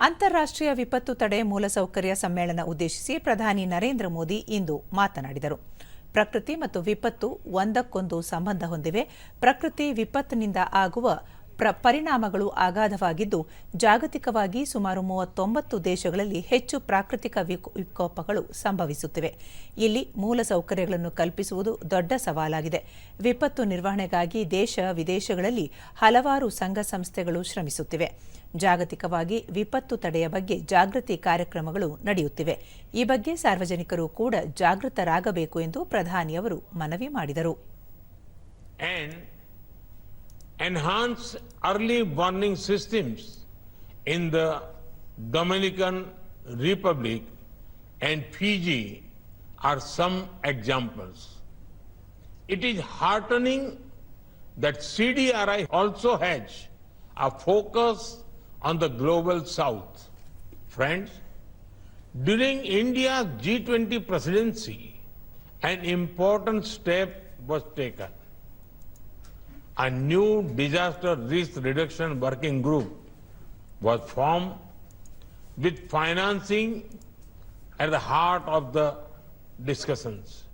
ಅಂತಾರಾಷ್ಟ್ರೀಯ ವಿಪತ್ತು ತಡೆ ಮೂಲಸೌಕರ್ಯ ಸಮ್ಮೇಳನ ಉದ್ದೇಶಿಸಿ ಪ್ರಧಾನಿ ನರೇಂದ್ರ ಮೋದಿ ಇಂದು ಮಾತನಾಡಿದರು. ಪ್ರಕೃತಿ ಮತ್ತು ವಿಪತ್ತು ಒಂದಕ್ಕೊಂದು ಸಂಬಂಧ ಹೊಂದಿವೆ. ಪ್ರಕೃತಿ ವಿಪತ್ತಿನಿಂದ ಆಗುವ ಪ್ರ ಪರಿಣಾಮಗಳು ಅಗಾಧವಾಗಿದ್ದು, ಜಾಗತಿಕವಾಗಿ ಸುಮಾರು ಮೂವತ್ತೊಂಬತ್ತು ದೇಶಗಳಲ್ಲಿ ಹೆಚ್ಚು ಪ್ರಾಕೃತಿಕ ವಿಕೋ- ವಿಕೋಪಗಳು ಸಂಭವಿಸುತ್ತಿವೆ. ಇಲ್ಲಿ ಮೂಲಸೌಕರ್ಯಗಳನ್ನು ಕಲ್ಪಿಸುವುದು ದೊಡ್ಡ ಸವಾಲಾಗಿದೆ. ವಿಪತ್ತು ನಿರ್ವಹಣೆಗಾಗಿ ದೇಶ ವಿದೇಶಗಳಲ್ಲಿ ಹಲವಾರು ಸಂಘ ಸಂಸ್ಥೆಗಳು ಶ್ರಮಿಸುತ್ತಿವೆ. ಜಾಗತಿಕವಾಗಿ ವಿಪತ್ತು ತಡೆಯ ಬಗ್ಗೆ ಜಾಗೃತಿ ಕಾರ್ಯಕ್ರಮಗಳು ನಡೆಯುತ್ತಿವೆ. ಈ ಬಗ್ಗೆ ಸಾರ್ವಜನಿಕರು ಕೂಡ ಜಾಗೃತರಾಗಬೇಕು ಎಂದು ಪ್ರಧಾನಿಯವರು ಮನವಿ ಮಾಡಿದರು. Enhance early warning systems in the Dominican Republic and Fiji are some examples. It is heartening that CDRI also has a focus on the global south. Friends, during India's G20 presidency, an important step was taken a new disaster risk reduction working group was formed with financing at the heart of the discussions.